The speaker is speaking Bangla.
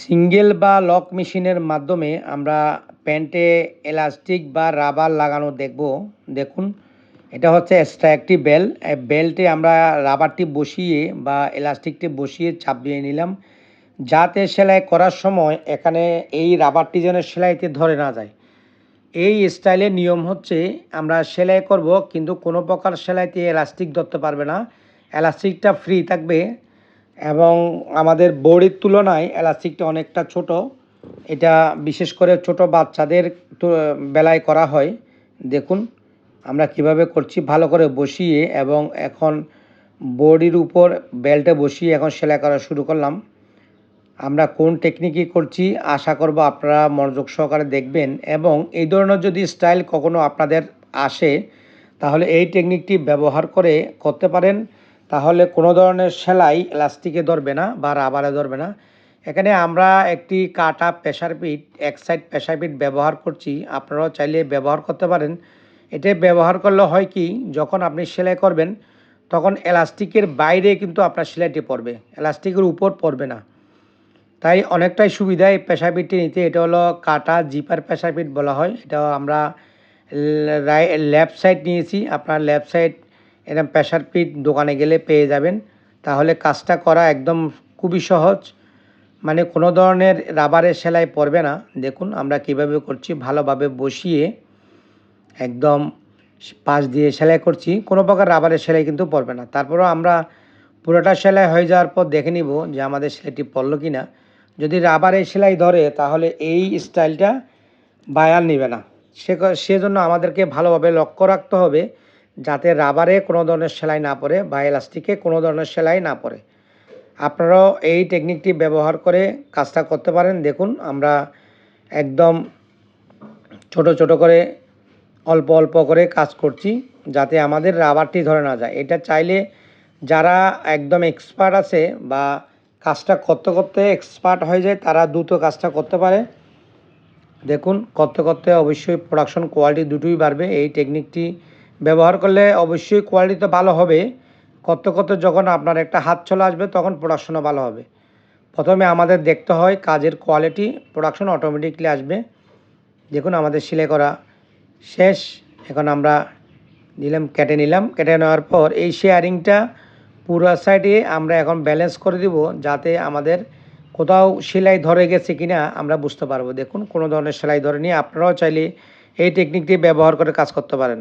সিঙ্গেল বা লক মেশিনের মাধ্যমে আমরা প্যান্টে এলাস্টিক বা রাবার লাগানো দেখব। দেখুন, এটা হচ্ছে এক্সট্রা একটি বেল বেল্টে আমরা রাবারটি বসিয়ে বা এলাস্টিকটি বসিয়ে চাপ দিয়ে নিলাম, যাতে সেলাই করার সময় এখানে এই রাবারটি যেন সেলাইতে ধরে না যায়। এই স্টাইলের নিয়ম হচ্ছে, আমরা সেলাই করব, কিন্তু কোনো প্রকার সেলাইতে এলাস্টিক ধরতে পারবে না। এলাস্টিকটা ফ্রি থাকবে। এবং আমাদের বড়ির তুলনায় এলাস্টিকটা অনেকটা ছোট। এটা বিশেষ করে ছোট বাচ্চাদের বেলায় করা হয়। দেখুন, আমরা কীভাবে করছি, ভালো করে বসিয়ে এবং এখন বডির উপর বেল্টে বসিয়ে এখন সেলাই করা শুরু করলাম। আমরা কোন টেকনিকই করছি, আশা করব আপনারা মনোযোগ সহকারে দেখবেন এবং এই ধরনের যদি স্টাইল কখনো আপনাদের আসে, তাহলে এই টেকনিকটি ব্যবহার করে করতে পারেন। তাহলে কোনো ধরনের সেলাই এলাস্টিকে ধরবে না বা রাবারে ধরবে না। এখানে আমরা একটি কাটা প্রেশার পিট, এক সাইড প্রেশার পিট ব্যবহার করছি। আপনারাও চাইলে ব্যবহার করতে পারেন। এটা ব্যবহার করলে হয় কি, যখন আপনি সেলাই করবেন, তখন এলাস্টিকের বাইরে কিন্তু আপনার সেলাইটি পড়বে। এলাস্টিকের উপর পড়বে না। তাই অনেকটাই সুবিধা এই প্রেশার পিটটি নিতে। এটা হলো কাটা জিপার প্রেশার পিট বলা হয়। এটা আমরা লেফট সাইড নিয়েছি। আপনার লেফট সাইড এরকম প্রেশার পিট দোকানে গেলে পেয়ে যাবেন। তাহলে কাজটা করা একদম খুবই সহজ। মানে কোনো ধরনের রাবারের সেলাই পড়বে না। দেখুন আমরা কীভাবে করছি, ভালোভাবে বসিয়ে একদম পাশ দিয়ে সেলাই করছি। কোনো প্রকার রাবারের সেলাই কিন্তু পড়বে না। তারপরেও আমরা পুরোটা সেলাই হয়ে যাওয়ার পর দেখে নিব যে আমাদের সেলাইটি পড়ল কি না যদি রাবারের সেলাই ধরে, তাহলে এই স্টাইলটা বায়ার নেবে না। সে সেজন্য আমাদেরকে ভালোভাবে লক্ষ্য রাখতে হবে। যাতে রাবারে কোনো ধরনের সেলাই না পড়ে বা এলাস্টিকে কোনো ধরনের সেলাই না পড়ে। আপনারাও এই টেকনিকটি ব্যবহার করে কাজটা করতে পারেন। দেখুন, আমরা একদম ছোট ছোট করে, অল্প অল্প করে কাজ করছি যাতে আমাদের রাবারটি ধরে না যায়। এটা চাইলে যারা একদম এক্সপার্ট আছে বা কাজটা করতে করতে এক্সপার্ট হয়ে যায়, তারা দ্রুত কাজটা করতে পারে। দেখুন, করতে করতে অবশ্যই প্রোডাকশন কোয়ালিটি দুটোই বাড়বে। এই টেকনিকটি ব্যবহার করলে অবশ্যই কোয়ালিটি তো ভালো হবে। করতে করতে যখন আপনার একটা হাত চলে আসবে, তখন প্রোডাকশনও ভালো হবে। প্রথমে আমাদের দেখতে হয় কাজের কোয়ালিটি প্রোডাকশন অটোমেটিকলি আসবে। দেখুন আমাদের সেলাই করা শেষ। এখন আমরা নিলাম, কেটে নিলাম। কেটে নেওয়ার পর এই শেয়ারিংটা পুরো সাইডে আমরা এখন ব্যালেন্স করে দিব, যাতে আমাদের কোথাও সেলাই ধরে গেছে কিনা আমরা বুঝতে পারব। দেখুন কোনো ধরনের সেলাই ধরে নিয়ে আপনারাও চাইলে এই টেকনিকটি ব্যবহার করে কাজ করতে পারেন।